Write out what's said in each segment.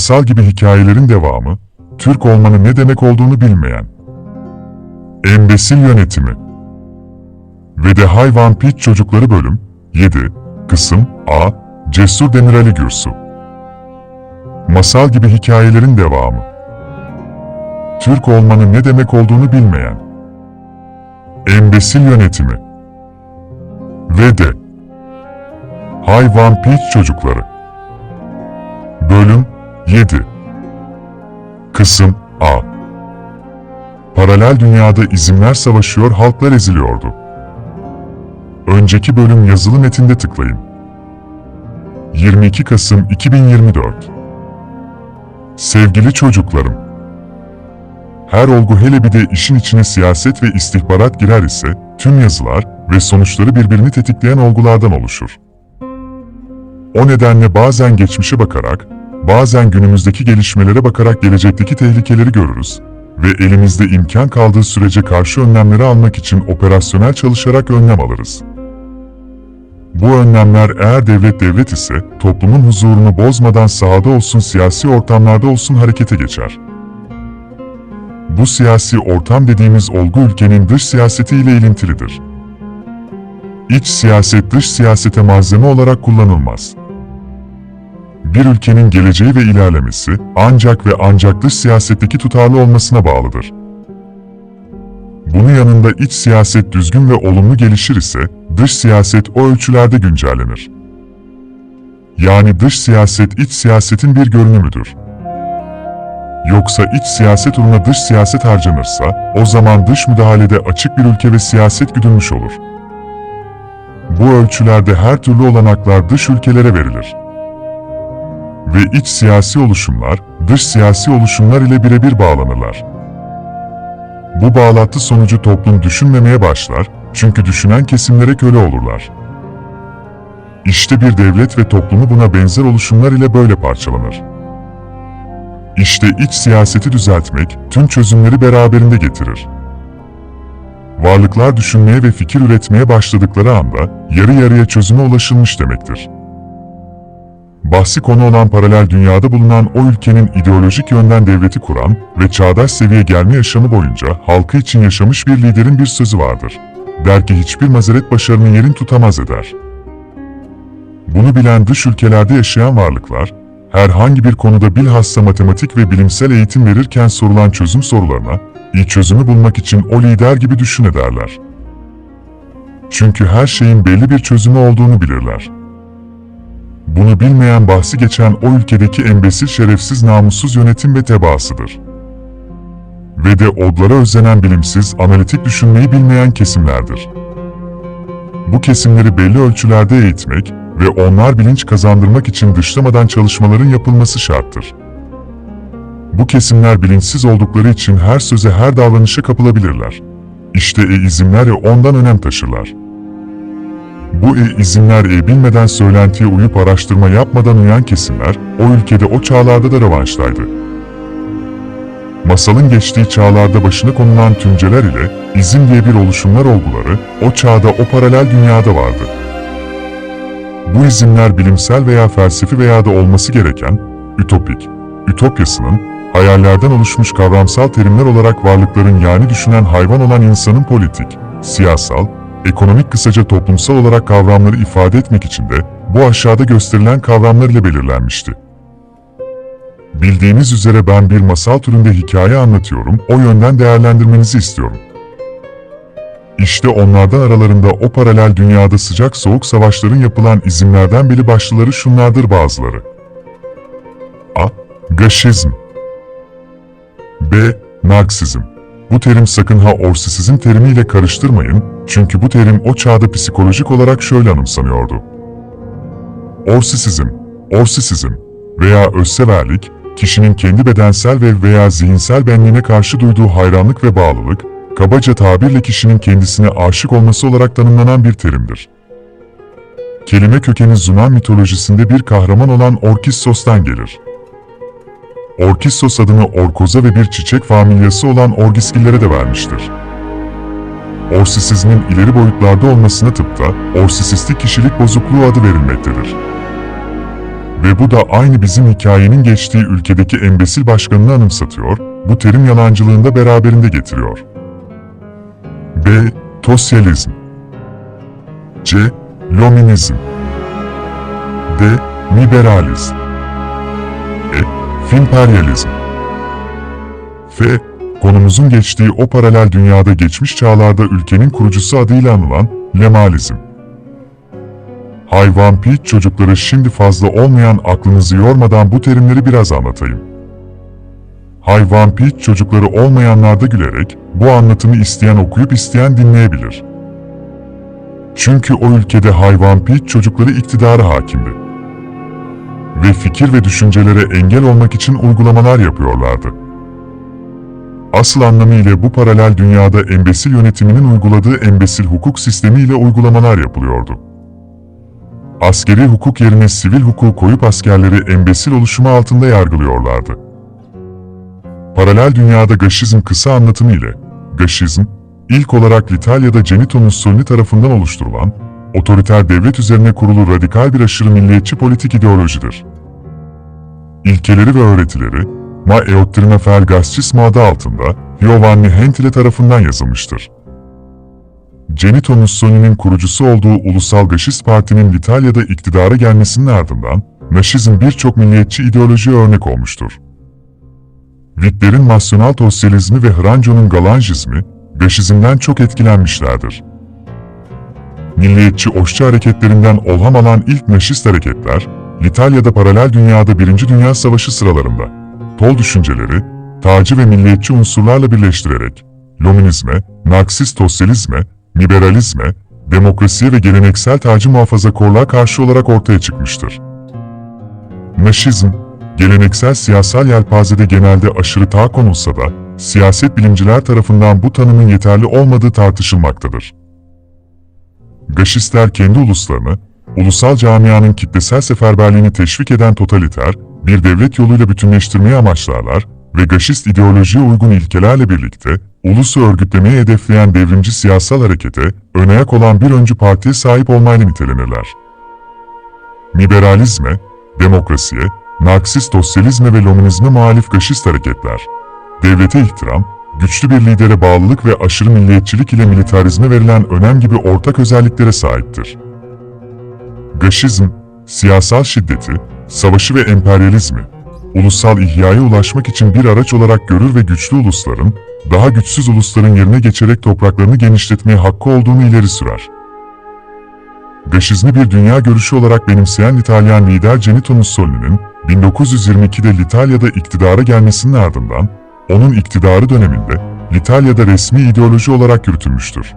Masal gibi hikayelerin devamı, Türk olmanın ne demek olduğunu bilmeyen. Embesil yönetimi. Ve de Hayvan Piç Çocukları Bölüm 7 Kısım A Cesur Demirali Gürsu Masal gibi hikayelerin devamı. Türk olmanın ne demek olduğunu bilmeyen. Embesil yönetimi. Ve de Hayvan Piç Çocukları Bölüm 7 Kısım A Paralel dünyada izimler savaşıyor, halklar eziliyordu. Önceki bölüm yazılı metinde tıklayın. 22 Kasım 2024 Sevgili çocuklarım, her olgu hele bir de işin içine siyaset ve istihbarat girer ise tüm yazılar ve sonuçları birbirini tetikleyen olgulardan oluşur. O nedenle bazen geçmişe bakarak, bazen günümüzdeki gelişmelere bakarak gelecekteki tehlikeleri görürüz ve elimizde imkan kaldığı sürece karşı önlemleri almak için operasyonel çalışarak önlem alırız. Bu önlemler eğer devlet devlet ise toplumun huzurunu bozmadan sahada olsun siyasi ortamlarda olsun harekete geçer. Bu siyasi ortam dediğimiz olgu ülkenin dış siyasetiyle ilintilidir. İç siyaset dış siyasete malzeme olarak kullanılmaz. Bir ülkenin geleceği ve ilerlemesi ancak ve ancak dış siyasetteki tutarlı olmasına bağlıdır. Bunun yanında iç siyaset düzgün ve olumlu gelişir ise dış siyaset o ölçülerde güncellenir. Yani dış siyaset iç siyasetin bir görünümüdür. Yoksa iç siyaset uğruna dış siyaset harcanırsa, o zaman dış müdahalede açık bir ülke ve siyaset güdülmüş olur. Bu ölçülerde her türlü olanaklar dış ülkelere verilir. Ve iç siyasi oluşumlar, dış siyasi oluşumlar ile birebir bağlanırlar. Bu bağlantı sonucu toplum düşünmemeye başlar, çünkü düşünen kesimlere köle olurlar. İşte bir devlet ve toplumu buna benzer oluşumlar ile böyle parçalanır. İşte iç siyaseti düzeltmek, tüm çözümleri beraberinde getirir. Varlıklar düşünmeye ve fikir üretmeye başladıkları anda, yarı yarıya çözüme ulaşılmış demektir. Bahsi konu olan paralel dünyada bulunan o ülkenin ideolojik yönden devleti kuran ve çağdaş seviye gelme yaşamı boyunca halkı için yaşamış bir liderin bir sözü vardır. Der ki hiçbir mazeret başarının yerini tutamaz eder. Bunu bilen dış ülkelerde yaşayan varlıklar, herhangi bir konuda bilhassa matematik ve bilimsel eğitim verirken sorulan çözüm sorularına, iyi çözümü bulmak için o lider gibi düşün ederler. Çünkü her şeyin belli bir çözümü olduğunu bilirler. Bunu bilmeyen bahsi geçen o ülkedeki embesil şerefsiz namussuz yönetim ve tebaasıdır. Ve de odlara özlenen bilimsiz, analitik düşünmeyi bilmeyen kesimlerdir. Bu kesimleri belli ölçülerde eğitmek ve onlar bilinç kazandırmak için dışlamadan çalışmaların yapılması şarttır. Bu kesimler bilinçsiz oldukları için her söze her davranışa kapılabilirler. İşte e-izimler e ondan önem taşırlar. Bu e bilmeden söylentiye uyup araştırma yapmadan uyan kesimler, o ülkede o çağlarda da revanştaydı. Masalın geçtiği çağlarda başına konulan tümceler ile izim diye bir oluşumlar olguları, o çağda o paralel dünyada vardı. Bu izimler bilimsel veya felsefi veya da olması gereken, ütopik, ütopyasının, hayallerden oluşmuş kavramsal terimler olarak varlıkların yani düşünen hayvan olan insanın politik, siyasal, ekonomik kısaca toplumsal olarak kavramları ifade etmek için de bu aşağıda gösterilen kavramlar ile belirlenmişti. Bildiğiniz üzere ben bir masal türünde hikaye anlatıyorum, o yönden değerlendirmenizi istiyorum. İşte onlardan aralarında o paralel dünyada sıcak soğuk savaşların yapılan izimlerden biri başlıları şunlardır bazıları. A. Gaşizm B. Narksizm bu terim sakın ha orsisizm terimiyle karıştırmayın, çünkü bu terim o çağda psikolojik olarak şöyle anımsanıyordu. Orsisizm, orsisizm veya özseverlik, kişinin kendi bedensel ve veya zihinsel benliğine karşı duyduğu hayranlık ve bağlılık, kabaca tabirle kişinin kendisine aşık olması olarak tanımlanan bir terimdir. Kelime kökeni Yunan mitolojisinde bir kahraman olan Orkissos'tan gelir. Orkissos adını orkoza ve bir çiçek familyası olan orgiskillere de vermiştir. Orsisizmin ileri boyutlarda olmasına tıpta orsisistik kişilik bozukluğu adı verilmektedir. Ve bu da aynı bizim hikayenin geçtiği ülkedeki embesil başkanını anımsatıyor, bu terim yalancılığında beraberinde getiriyor. B. Tosyalizm C. Lominizm D. Liberalizm. Finperyalizm F. Konumuzun geçtiği o paralel dünyada geçmiş çağlarda ülkenin kurucusu adıyla anılan Lemalizm. Hayvan Pete çocukları şimdi fazla olmayan aklınızı yormadan bu terimleri biraz anlatayım. Hayvan Pete çocukları olmayanlar da gülerek bu anlatımı isteyen okuyup isteyen dinleyebilir. Çünkü o ülkede hayvan Pete çocukları iktidara hakimdi. Ve fikir ve düşüncelere engel olmak için uygulamalar yapıyorlardı. Asıl anlamıyla bu paralel dünyada embesil yönetiminin uyguladığı embesil hukuk sistemiyle uygulamalar yapılıyordu. Askeri hukuk yerine sivil hukuku koyup askerleri embesil oluşumu altında yargılıyorlardı. Paralel dünyada gaşizm kısa anlatımı ile, gaşizm, ilk olarak İtalya'da Genito Mussolini tarafından oluşturulan, otoriter devlet üzerine kurulu radikal bir aşırı milliyetçi politik ideolojidir. İlkeleri ve öğretileri, Ma Eottrina Felgascismo adı altında Giovanni Gentile tarafından yazılmıştır. Genito Mussolini'nin kurucusu olduğu Ulusal Gaşist Parti'nin İtalya'da iktidara gelmesinin ardından, Naşizm birçok milliyetçi ideolojiye örnek olmuştur. Vitler'in Nasyonal Sosyalizmi ve Hranco'nun Galanjizmi, Gaşizmden çok etkilenmişlerdir. Milliyetçi oşçu hareketlerinden olham alan ilk Naşist hareketler, İtalya'da paralel dünyada Birinci Dünya Savaşı sıralarında, tol düşünceleri, tacı ve milliyetçi unsurlarla birleştirerek, Lominizme, Marksist sosyalizme, liberalizme, demokrasiye ve geleneksel tacı muhafazakorluğa karşı olarak ortaya çıkmıştır. Naşizm, geleneksel siyasal yelpazede genelde aşırı ta konulsa da, siyaset bilimciler tarafından bu tanımın yeterli olmadığı tartışılmaktadır. Gaşistler kendi uluslarını, ulusal camianın kitlesel seferberliğini teşvik eden totaliter, bir devlet yoluyla bütünleştirmeyi amaçlarlar ve gaşist ideolojiye uygun ilkelerle birlikte, ulusu örgütlemeyi hedefleyen devrimci siyasal harekete, önayak olan bir öncü partiye sahip olmayla nitelenirler. Liberalizme, demokrasiye, Marksist sosyalizme ve Lominizme muhalif gaşist hareketler, devlete ihtiram, güçlü bir lidere bağlılık ve aşırı milliyetçilik ile militarizme verilen önem gibi ortak özelliklere sahiptir. Gaşizm, siyasal şiddeti, savaşı ve emperyalizmi, ulusal ihyaya ulaşmak için bir araç olarak görür ve güçlü ulusların, daha güçsüz ulusların yerine geçerek topraklarını genişletmeye hakkı olduğunu ileri sürer. Gaşizmi bir dünya görüşü olarak benimseyen İtalyan lider Genito Mussolini'nin 1922'de İtalya'da iktidara gelmesinin ardından, onun iktidarı döneminde İtalya'da resmi ideoloji olarak yürütülmüştür.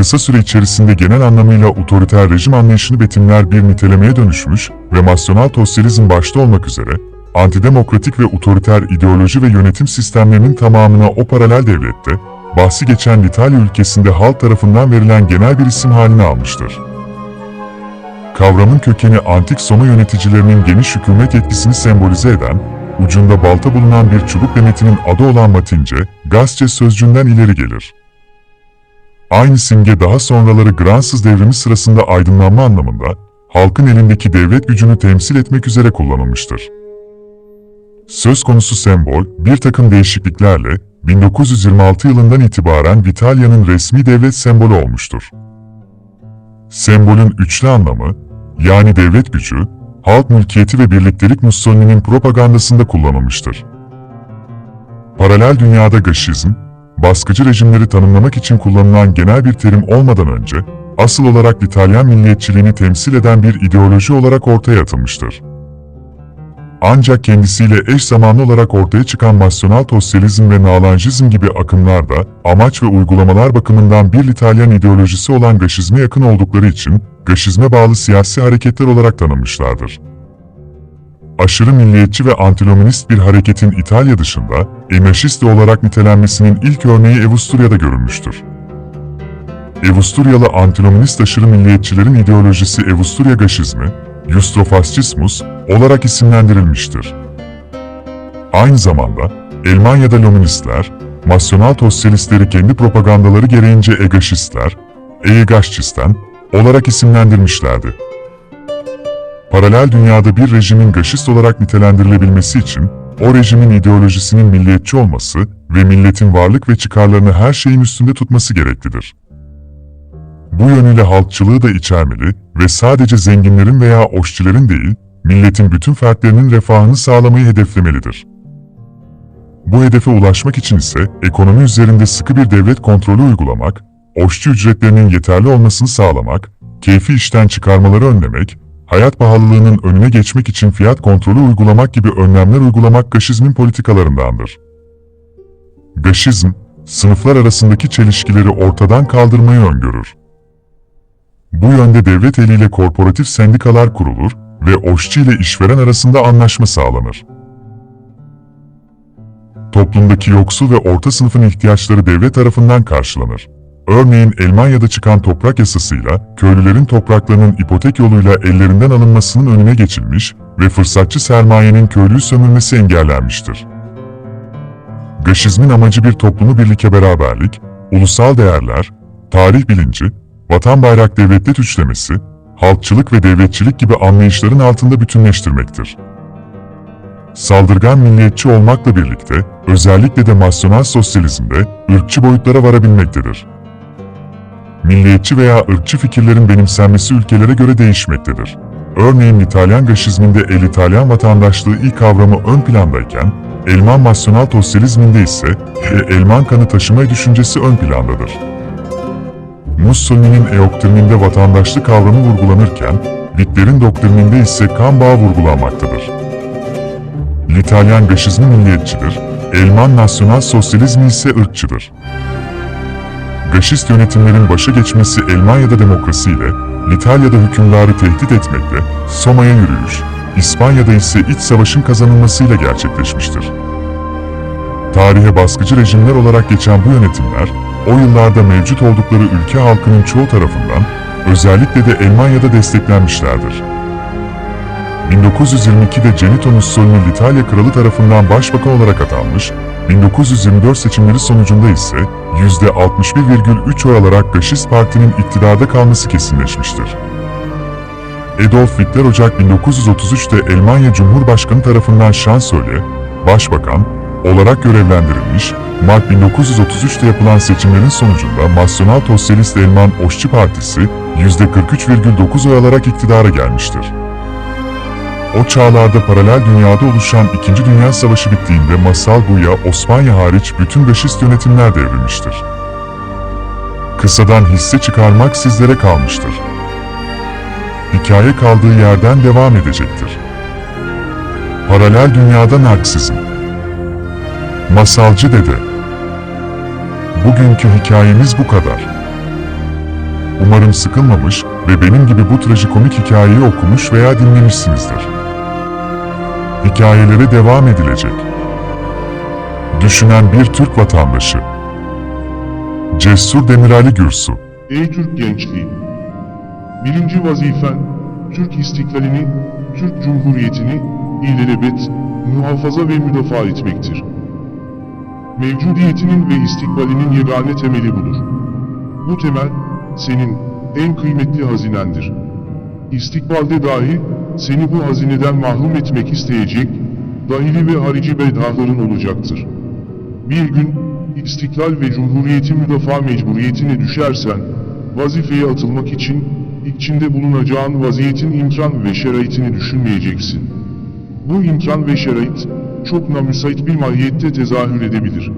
Kısa süre içerisinde genel anlamıyla otoriter rejim anlayışını betimler bir nitelemeye dönüşmüş ve nasyonal sosyalizm başta olmak üzere, antidemokratik ve otoriter ideoloji ve yönetim sistemlerinin tamamına o paralel devlette, bahsi geçen İtalya ülkesinde halk tarafından verilen genel bir isim haline almıştır. Kavramın kökeni antik Soma yöneticilerinin geniş hükümet etkisini sembolize eden, ucunda balta bulunan bir çubuk demetinin adı olan Latince, Gasce sözcüğünden ileri gelir. Aynı simge daha sonraları Gransız devrimi sırasında aydınlanma anlamında, halkın elindeki devlet gücünü temsil etmek üzere kullanılmıştır. Söz konusu sembol, bir takım değişikliklerle 1926 yılından itibaren Vitalya'nın resmi devlet sembolü olmuştur. Sembolün üçlü anlamı, yani devlet gücü, halk mülkiyeti ve birliktelik Mussolini'nin propagandasında kullanılmıştır. Paralel dünyada gaşizm, baskıcı rejimleri tanımlamak için kullanılan genel bir terim olmadan önce, asıl olarak İtalyan milliyetçiliğini temsil eden bir ideoloji olarak ortaya atılmıştır. Ancak kendisiyle eş zamanlı olarak ortaya çıkan nasyonal sosyalizm ve nalanjizm gibi akımlar da amaç ve uygulamalar bakımından bir İtalyan ideolojisi olan gaşizme yakın oldukları için gaşizme bağlı siyasi hareketler olarak tanınmışlardır. Aşırı milliyetçi ve antilominist bir hareketin İtalya dışında enaşist olarak nitelenmesinin ilk örneği Avusturya'da görülmüştür. Avusturyalı antilominist aşırı milliyetçilerin ideolojisi Avusturya gaşizmi, Justrofascismus olarak isimlendirilmiştir. Aynı zamanda Almanya'da Loministler, Nasyonal Sosyalistleri kendi propagandaları gereğince Egaşistler, Egaşçisten olarak isimlendirmişlerdi. Paralel dünyada bir rejimin gaşist olarak nitelendirilebilmesi için, o rejimin ideolojisinin milliyetçi olması ve milletin varlık ve çıkarlarını her şeyin üstünde tutması gereklidir. Bu yönüyle halkçılığı da içermeli ve sadece zenginlerin veya oşçilerin değil, milletin bütün fertlerinin refahını sağlamayı hedeflemelidir. Bu hedefe ulaşmak için ise ekonomi üzerinde sıkı bir devlet kontrolü uygulamak, oşçu ücretlerinin yeterli olmasını sağlamak, keyfi işten çıkarmaları önlemek, hayat pahalılığının önüne geçmek için fiyat kontrolü uygulamak gibi önlemler uygulamak Gaşizmin politikalarındandır. Gaşizm, sınıflar arasındaki çelişkileri ortadan kaldırmayı öngörür. Bu yönde devlet eliyle korporatif sendikalar kurulur ve oşçu ile işveren arasında anlaşma sağlanır. Toplumdaki yoksul ve orta sınıfın ihtiyaçları devlet tarafından karşılanır. Örneğin Elmanya'da çıkan toprak yasasıyla köylülerin topraklarının ipotek yoluyla ellerinden alınmasının önüne geçilmiş ve fırsatçı sermayenin köylüyü sömürmesi engellenmiştir. Gaşizmin amacı bir toplumu birlike beraberlik, ulusal değerler, tarih bilinci, vatan bayrak devletlet üçlemesi, halkçılık ve devletçilik gibi anlayışların altında bütünleştirmektir. Saldırgan milliyetçi olmakla birlikte, özellikle de nasyonal sosyalizmde, ırkçı boyutlara varabilmektedir. Milliyetçi veya ırkçı fikirlerin benimsenmesi ülkelere göre değişmektedir. Örneğin İtalyan gaşizminde el İtalyan vatandaşlığı ilk kavramı ön plandayken, Elman nasyonal sosyalizminde ise Elman kanı taşıma düşüncesi ön plandadır. Mussolini'nin eoktrininde vatandaşlık kavramı vurgulanırken, Hitler'in doktrininde ise kan bağı vurgulanmaktadır. İtalyan gaşizmi milliyetçidir, Elman nasyonal sosyalizmi ise ırkçıdır. Gaşist yönetimlerin başa geçmesi Elmanya'da demokrasiyle, İtalya'da hükümdarı tehdit etmekle, Soma'ya yürüyüş, İspanya'da ise iç savaşın kazanılmasıyla gerçekleşmiştir. Tarihe baskıcı rejimler olarak geçen bu yönetimler, o yıllarda mevcut oldukları ülke halkının çoğu tarafından, özellikle de Elmanya'da desteklenmişlerdir. 1922'de Genito Mussolini İtalya Kralı tarafından başbakan olarak atanmış, 1924 seçimleri sonucunda ise %61,3 oy alarak Gaşist Parti'nin iktidarda kalması kesinleşmiştir. Adolf Hitler Ocak 1933'te Almanya Cumhurbaşkanı tarafından şansölye, başbakan olarak görevlendirilmiş, Mart 1933'te yapılan seçimlerin sonucunda Nasyonal Sosyalist Alman Oşçu Partisi %43,9 oy alarak iktidara gelmiştir. O çağlarda paralel dünyada oluşan İkinci Dünya Savaşı bittiğinde Masal Buya, Osmanya hariç bütün faşist yönetimler devrilmiştir. Kısadan hisse çıkarmak sizlere kalmıştır. Hikaye kaldığı yerden devam edecektir. Paralel dünyada Narksizm Masalcı Dede Bugünkü hikayemiz bu kadar. Umarım sıkılmamış ve benim gibi bu trajikomik hikayeyi okumuş veya dinlemişsinizdir. Hikayelere devam edilecek. Düşünen bir Türk vatandaşı. Cesur Demirali Gürsu. Ey Türk gençliği! Birinci vazifen, Türk istiklalini, Türk Cumhuriyeti'ni ilelebet, muhafaza ve müdafaa etmektir. Mevcudiyetinin ve istikbalinin yegane temeli budur. Bu temel, senin en kıymetli hazinendir. İstikbalde dahi seni bu hazineden mahrum etmek isteyecek, dahili ve harici bedahların olacaktır. Bir gün, istiklal ve cumhuriyeti müdafaa mecburiyetine düşersen, vazifeye atılmak için, içinde bulunacağın vaziyetin imkan ve şeraitini düşünmeyeceksin. Bu imkan ve şerait, çok namüsait bir mahiyette tezahür edebilir.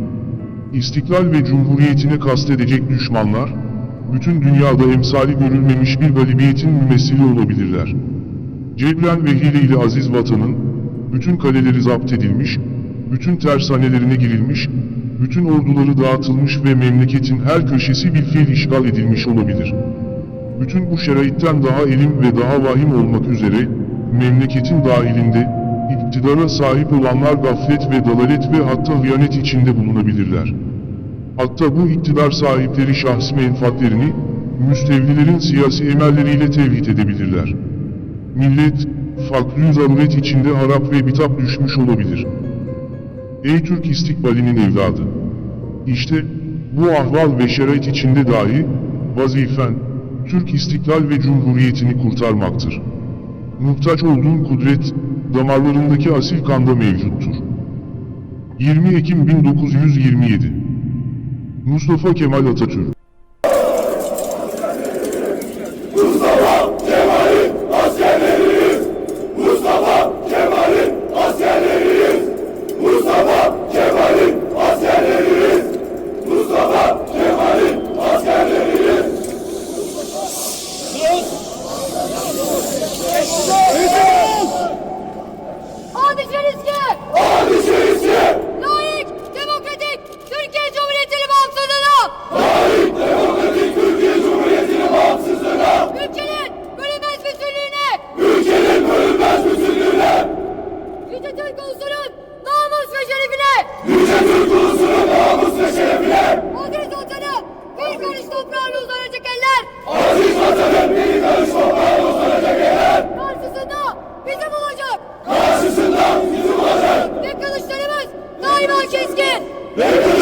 İstiklal ve cumhuriyetine kastedecek düşmanlar, bütün dünyada emsali görülmemiş bir galibiyetin mümessili olabilirler. Cebren ve hile ile aziz vatanın, bütün kaleleri zapt edilmiş, bütün tersanelerine girilmiş, bütün orduları dağıtılmış ve memleketin her köşesi bilfiil işgal edilmiş olabilir. Bütün bu şeraitten daha elim ve daha vahim olmak üzere, memleketin dahilinde, iktidara sahip olanlar gaflet ve dalalet ve hatta hıyanet içinde bulunabilirler. Hatta bu iktidar sahipleri şahsi menfaatlerini, müstevlilerin siyasi emelleriyle tevhid edebilirler. Millet, farklı zaruret içinde harap ve bitap düşmüş olabilir. Ey Türk istikbalinin evladı! İşte, bu ahval ve şerait içinde dahi, vazifen, Türk istiklal ve cumhuriyetini kurtarmaktır. muhtaç olduğun kudret, damarlarındaki asil kanda mevcuttur. 20 Ekim 1927 Mustafa Kemal Atatürk Vem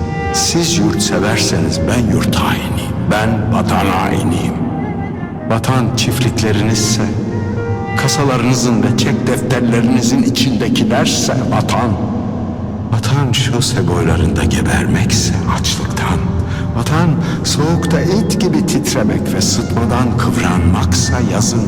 siz yurtseverseniz ben yurt hainiyim. Ben vatan hainiyim. Vatan çiftliklerinizse, kasalarınızın ve çek defterlerinizin içindekilerse vatan. Vatan şose boylarında gebermekse açlıktan. Vatan soğukta et gibi titremek ve sıtmadan kıvranmaksa yazın.